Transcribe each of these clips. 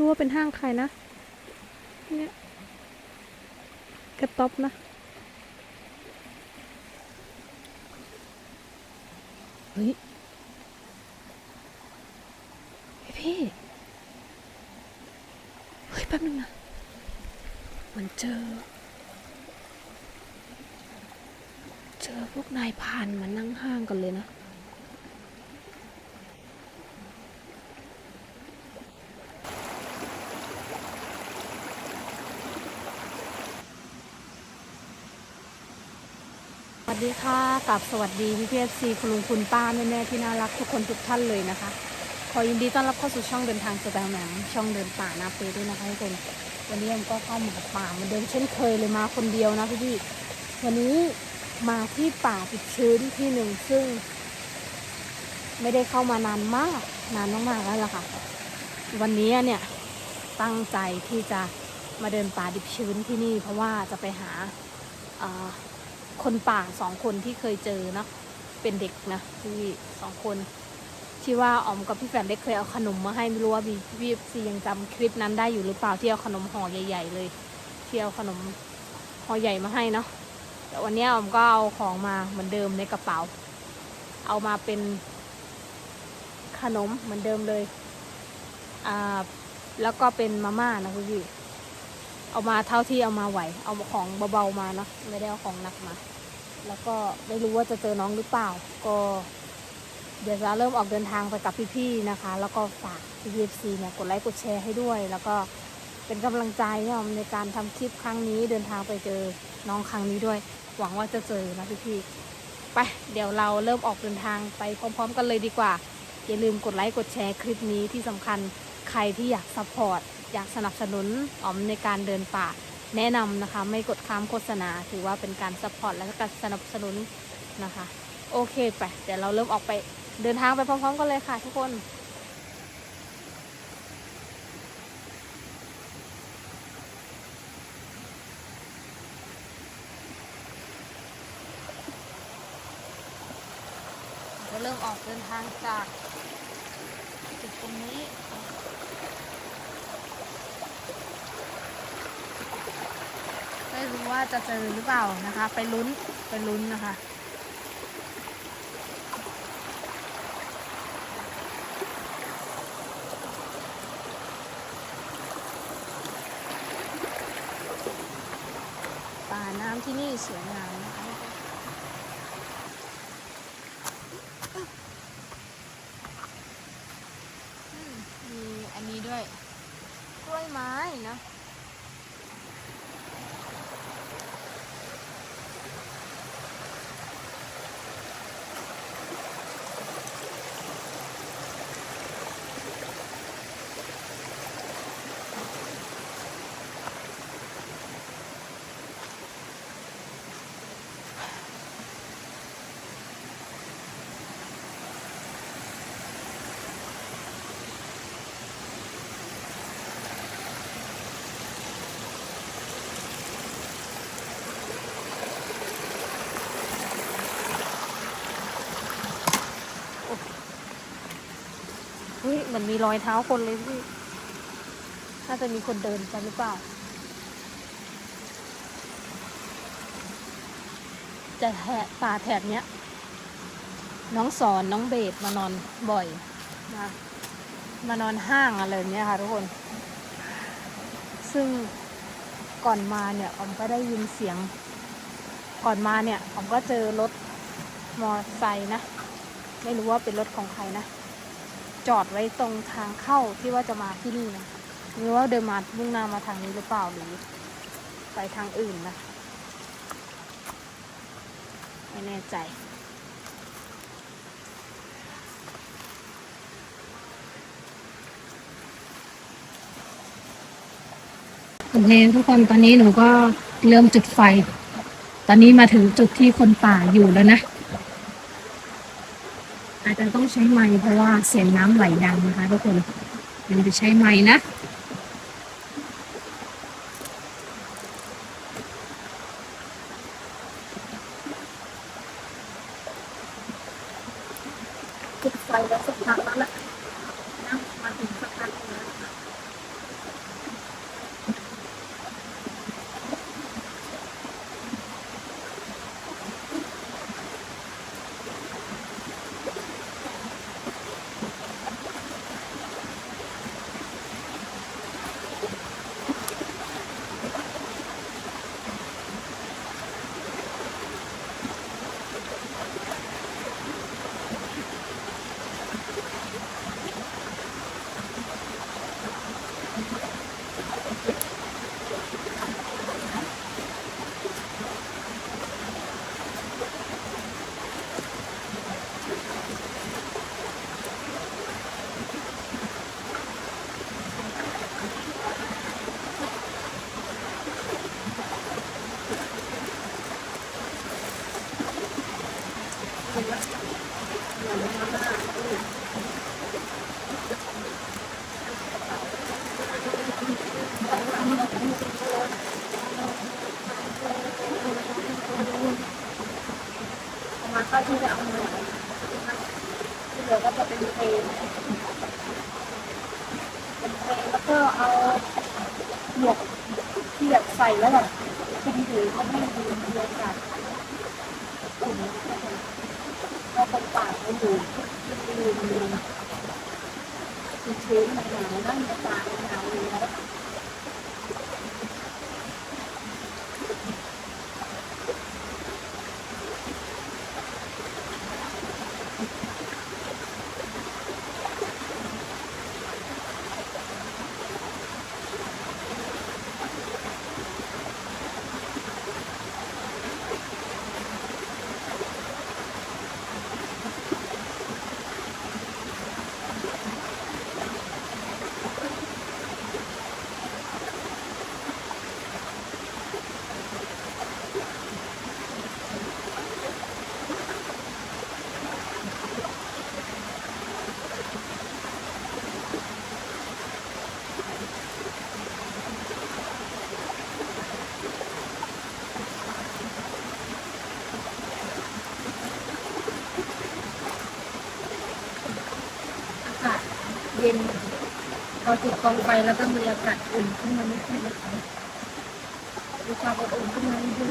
รู้ว่าเป็นห้างใครนะ เนี่ยกระต๊อบนะเฮ้ยพี่เฮ้ยแป๊บนึงนะเหมือนเจอ เจอพวกนายพานมานั่งห้างกันเลยนะ ดีค่ะกับสวัสดีพี่พีเอฟซีคุณลุงคุณป้าแม่แม่ที่น่ารักทุกคนทุกท่านเลยนะคะ ขอยินดีต้อนรับเข้าสู่ช่องเดินทางสแตลแหมงช่องเดินป่านาเปด้วยนะคะทุกคนวันนี้เอ็มก็เข้ามาป่าเหมือนเดิมเช่นเคยเลยมาคนเดียวนะพี่พี่วันนี้มาที่ป่าติดชื้นที่หนึ่งซึ่ง ไม่ได้เข้ามานานมากนานมากๆแล้วล่ะค่ะ วันนี้เนี่ยตั้งใจที่จะมาเดินป่าดิบชื้นที่นี่ เพราะว่าจะไปหา คนป่าสองคนที่เคยเจอเนาะเป็นเด็กนะที่สองคน ที่ว่าออมกับพี่แฟนได้เคยเอาขนมมาให้ไม่รู้ว่าบีบีซียังจำคลิปนั้นได้อยู่หรือเปล่าที่เอาขนมห่อใหญ่ ๆ เลยที่เอาขนมห่อใหญ่มาให้เนาะแต่วันนี้ออมก็เอาของมาเหมือนเดิมในกระเป๋า เอามาเป็นขนมเหมือนเดิมเลยอ่าแล้วก็เป็นมาม่านะคุณพี่เอามาเท่าที่เอามาไหว เอาของเบาๆมาเนาะไม่ได้เอาของหนักมา แล้วก็ไม่รู้ว่าจะเจอน้องหรือเปล่า ก็เดี๋ยวจะเริ่มออกเดินทางไปกับพี่ๆนะคะ แล้วก็ฝากพี่พีซีเนี่ยกดไลค์กดแชร์ให้ด้วย แล้วก็เป็นกำลังใจให้ออมในการทำคลิปครั้งนี้เดินทางไปเจอน้องครั้งนี้ด้วย หวังว่าจะเจอนะพี่ๆไปเดี๋ยวเราเริ่มออกเดินทางไปพร้อม ๆ กันเลยดีกว่า อย่าลืมกดไลค์กดแชร์คลิปนี้ที่สำคัญใครที่อยากซัพพอร์ตอยากสนับสนุนออมในการเดินป่า แนะนำนะคะ ไม่กดข้ามโฆษณา ถือว่าเป็นการซัพพอร์ตและการสนับสนุนนะคะ โอเคไปเดี๋ยวเราเริ่มออกไปเดินทางไปพร้อมๆกันเลยค่ะทุกคนจะเริ่มออกเดินทางจากจุดตรงนี้ ไม่ รู้ว่าจะเจอหรือเปล่านะคะ ไปลุ้นไปลุ้นนะคะ ป่าน้ำที่นี่สวยงามนะคะอืมมีอันนี้ด้วย กล้วยไม้เนอะ เฮ้ยเห มือนมีรอยเท้าคนเลยพี่น่าจะมีคนเดินไปหรือเปล่า จะแถบป่าแถบเนี้ย น้องสอนน้องเบสมานอนบ่อยนะมานอนห้างอะไรเนี้ยค่ะทุกคน ซึ่งก่อนมาเนี่ยอมก็ได้ยินเสียง ก่อนมาเนี่ยออมก็เจอรถมอไซค์นะ ไม่รู้ว่าเป็นรถของใครนะ จอดไว้ตรงทางเข้าที่ว่าจะมาที่นี่นะหรือว่าเดินมามุ่งหน้ามาทางนี้หรือเปล่าหรือ ไปทางอื่นนะไม่แน่ใจโอเคทุกคนตอนนี้หนูก็เริ่มจุดไฟ ตอนนี้มาถึงจุดที่คนป่าอยู่แล้วนะ อาจจะต้องใช้ไม้เพราะว่าเสียงน้ำไหลดังนะคะทุกคนมันจะใช้ไม้นะ arriba. เขาอมันหนาวนั่งตาหนาวเลยนะ อจุดกองไฟแล้วก็มีอากาศอุ่นขึ้นมานิดนึงนะคะมีความอบอุ่นขึ้นมานิดนึง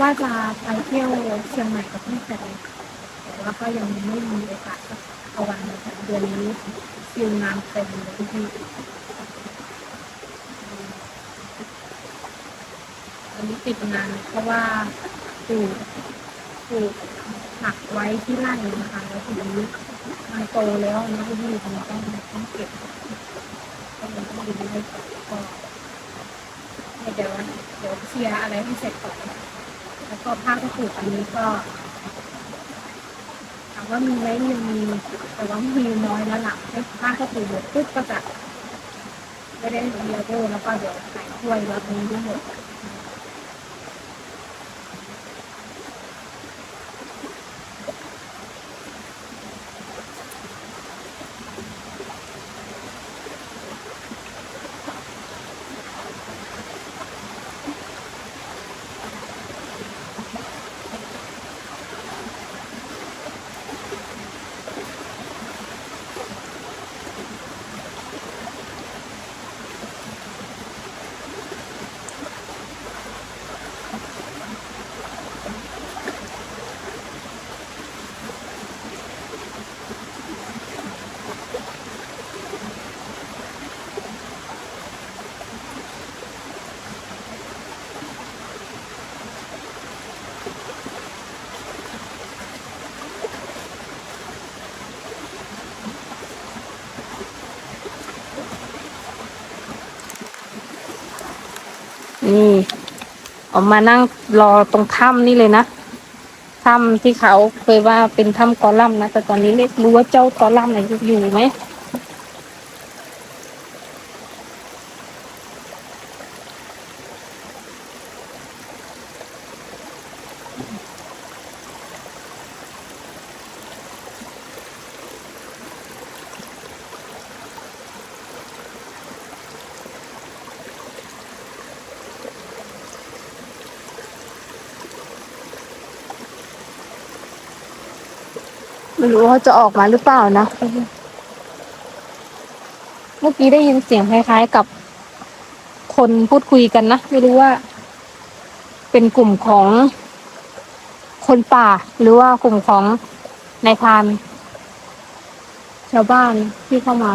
ว่าจะไปเที่ยวเชียงใหม่กับพี่แฟนแต่ว่าก็ยังไม่มีโอกาสกเอาวันเดือนนี้คิวงานเต็มเลยพี่ ติดงานเพราะว่าปลูกปลูกผักไว้ที่ไร่นะคะแล้วทีนี้มันโตแล้วนะพี่พี่มันต้องต้องเก็บก็เลยต้องดูให้ก็เดี๋ยวเดี๋ยวเคลียร์อะไรให้เสร็จก่อนแล้วก็ผ้าที่ปลูกอันนี้ก็ถามว่ามีไหมยังมีแต่ว่ามีน้อยแล้วหลังให้ผ้าก็ปลูกหมดปุ๊บก็จะไม่ได้เรียโดแล้วก็เดี๋ยวใส่ถ้วยแล้วนี้ทั้งหมด นี่ ออกมานั่งรอตรงถ้ำนี่เลยนะถ้ำที่เขาเคยว่าเป็นถ้ำกอลัมนะแต่ตอนนี้ไม่รู้ว่าเจ้ากอลัมไหนอยู่ไหม ไม่รู้ว่าจะออกมาหรือเปล่านะ เมื่อกี้ได้ยินเสียงคล้ายๆกับคนพูดคุยกันนะ ไม่รู้ว่า เป็นกลุ่มของคนป่า หรือว่ากลุ่มของนายพานชาวบ้านที่เข้ามา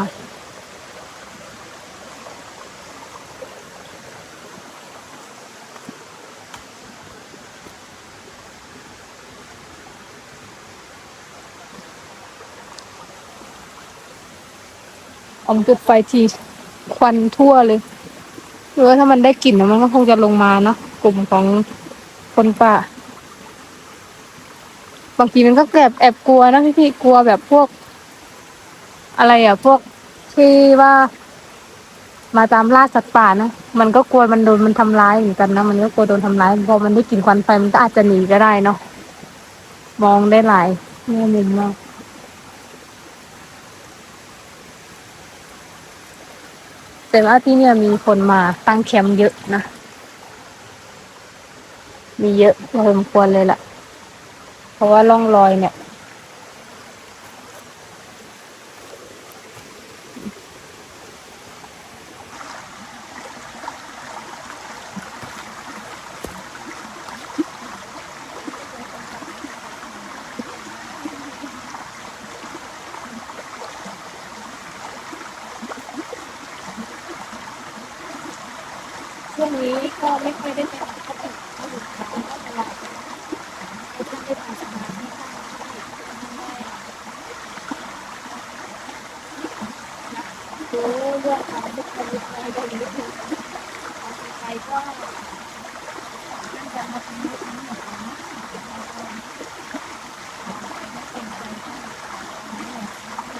อมจุดไฟทีควันทั่วเลยหรือว่าถ้ามันได้กลิ่นนะมันก็คงจะลงมาเนาะกลุ่มของคนป่า บางทีมันก็แอบแอบกลัวนะพี่พี่ๆกลัวแบบพวก อะไรอะ พวกที่ว่า มาตามล่าสัตว์ป่านะมันก็กลัวมันโดนมันทำร้ายเหมือนกันนะมันก็กลัวโดนทำร้ายพอมันได้กลิ่นควันไฟมันก็อาจจะหนีก็ได้เนาะมองได้หลายแง่มุมมาก แต่ว่าที่เนี่ยมีคนมาตั้งแคมป์เยอะนะ มีเยอะพอสมควรเลยล่ะ เพราะว่าล่องรอยเนี่ย ช่วงนี้ก็ไม่ค่อยได้ไปไหนก็ติดก็อยู่บ้านก็ตลอดไม่ค่อยได้ทำสมาธิดูเรื่องของบุคคลอะไรก็อยู่ที่ใครก็น่าจะมาทำให้ทั้งหมดนะ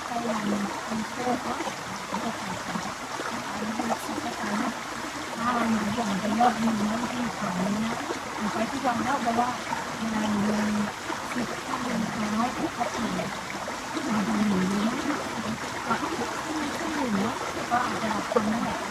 ไปยังกรุงเทพเนาะก็ไปกันอันนี้เป็นสิ่งที่ทำให้ ถ้ามันอย่าง เป็นยอดวิวนะที่ขายนะมันไปทุกวันแล้วเพราะว่างานมันสิบข้าวเดินเท้าก็ถึงมาทำหนูนะก็ไม่ขึ้นอยู่เนาะก็อาจจะทำนั่นแหละ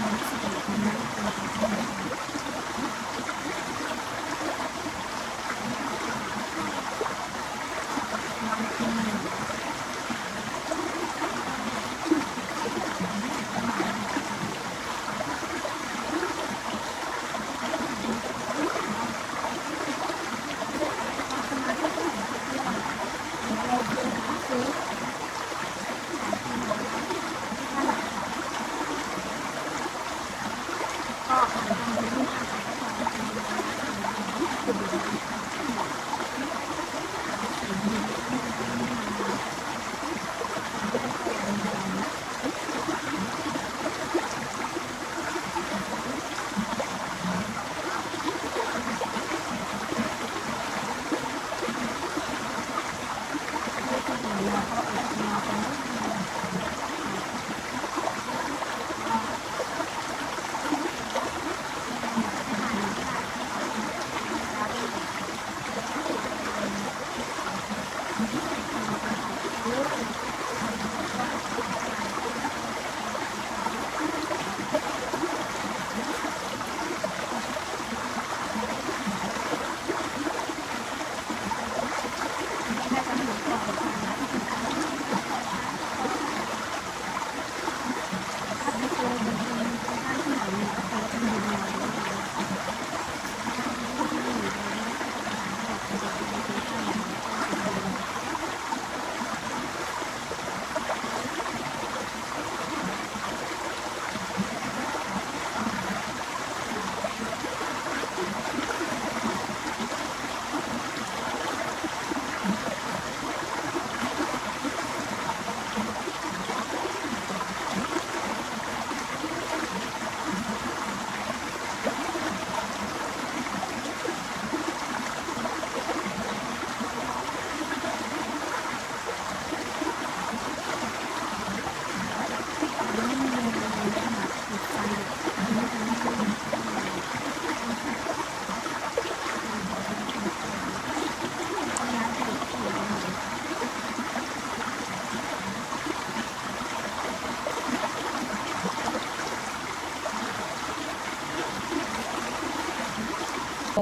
よろしくお願いします。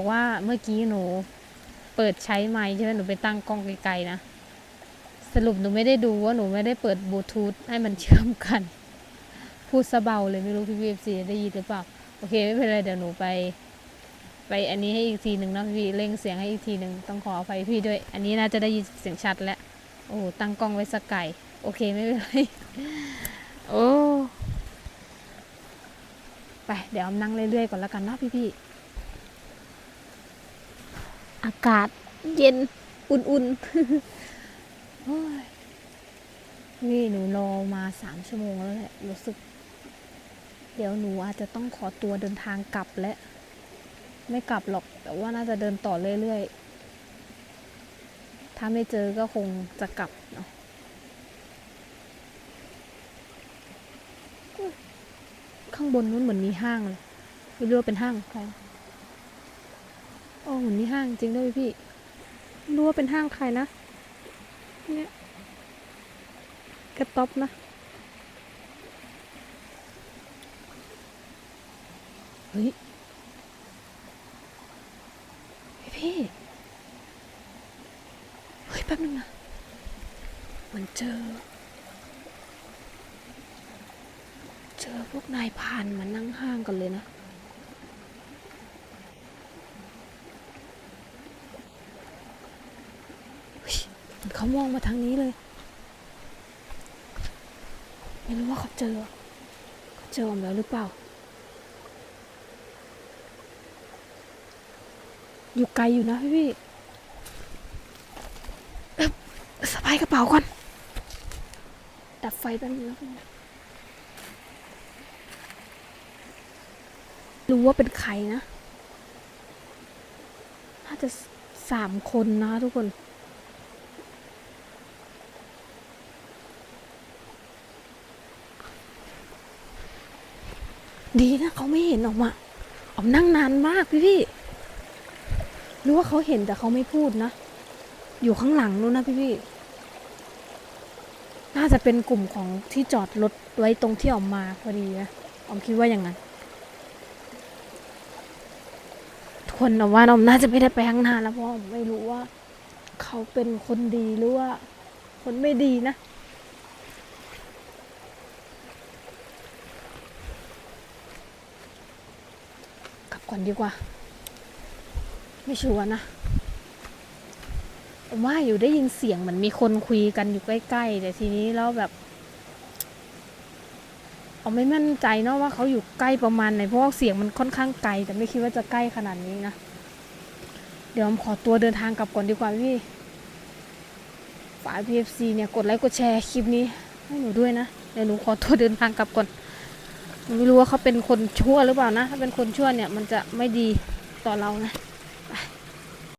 บอกว่าเมื่อกี้หนูเปิดใช้ไมค์ใช่ไหมหนูไปตั้งกล้องไกลๆนะ สรุปหนูไม่ได้ดูว่าหนูไม่ได้เปิดบลูทูธให้มันเชื่อมกัน พูดซะเบาเลยไม่รู้พี่พีเอฟซีได้ยินหรือเปล่า โอเคไม่เป็นไรเดี๋ยวหนูไป ไปอันนี้ให้อีกทีหนึ่งนะพี่เร่งเสียงให้อีกทีหนึ่งต้องขออภัยพี่ด้วย อันนี้น่าจะได้ยินเสียงชัดแล้วโอ้ตั้งกล้องไว้สักไก่ โอเคไม่เป็นไรโอ้ไปเดี๋ยวนั่งเรื่อยๆก่อนแล้วกันเนาะพี่ๆ อากาศเย็นอุ่นๆนี่หนูรอมาสามชั่วโมงแล้วแหละรู้สึก เดี๋ยวหนูอาจจะต้องขอตัวเดินทางกลับแล้ว ไม่กลับหรอก แต่ว่าน่าจะเดินต่อเรื่อยๆ ถ้าไม่เจอก็คงจะกลับเนาะข้างบนนู้นเหมือนมีห้างเลยไม่รู้ว่าเป็นห้างใคร โอ้เหนมีห้างจริงด้วยพี่รู้ว่าเป็นห้างใครนะ เนี่ยกระต๊อบนะเฮ้ยพี่ เฮ้ยแป๊บนึงนะเหมันเจอ เจอพวกนายพานมานั่งห้างกันเลยนะ เฮ้ย เขามองมาทางนี้เลย ไม่รู้ว่าเขาเจอเขาเจออมแล้วหรือเปล่า อยู่ไกลอยู่นะพี่พี่สะพายกระเป๋าก่อน ดับไฟแป๊บนึงรู้ว่าเป็นใครนะ น่าจะสามคนนะทุกคน ดีนะเขาไม่เห็นออกมาออกนั่งนานมากพี่พี่รู้ว่าเขาเห็นแต่เขาไม่พูดนะ อยู่ข้างหลังนู้นนะพี่พี่น่าจะเป็นกลุ่มของที่จอดรถไว้ตรงที่ออกมาพอดีนะออมคิดว่าอย่างนั้นทุกคนออมว่าออมน่าจะไม่ได้ไปข้างหน้าแล้วเพราะออมไม่รู้ว่า เขาเป็นคนดีหรือว่า คนไม่ดีนะ ก่อนดีกว่า ไม่ชัวร์นะว่าอยู่ได้ยินเสียงเหมือนมีคนคุยกันอยู่ใกล้ๆแต่ทีนี้แล้วแบบเอาไม่มั่นใจเนาะว่าเขาอยู่ใกล้ประมาณไหนเพราะว่าเสียงมันค่อนข้างไกล แต่ไม่คิดว่าจะใกล้ขนาดนี้นะเดี๋ยวผมขอตัวเดินทางกลับก่อนดีกว่าพี่ฝาก PFC เนี่ยกดไลค์กดแชร์คลิปนี้ให้หนูด้วยนะเดี๋ยวหนูขอตัวเดินทางกลับก่อน ไม่รู้ว่าเขาเป็นคนชั่วหรือเปล่านะ ถ้าเป็นคนชั่วเนี่ยมันจะไม่ดีต่อเรานะไป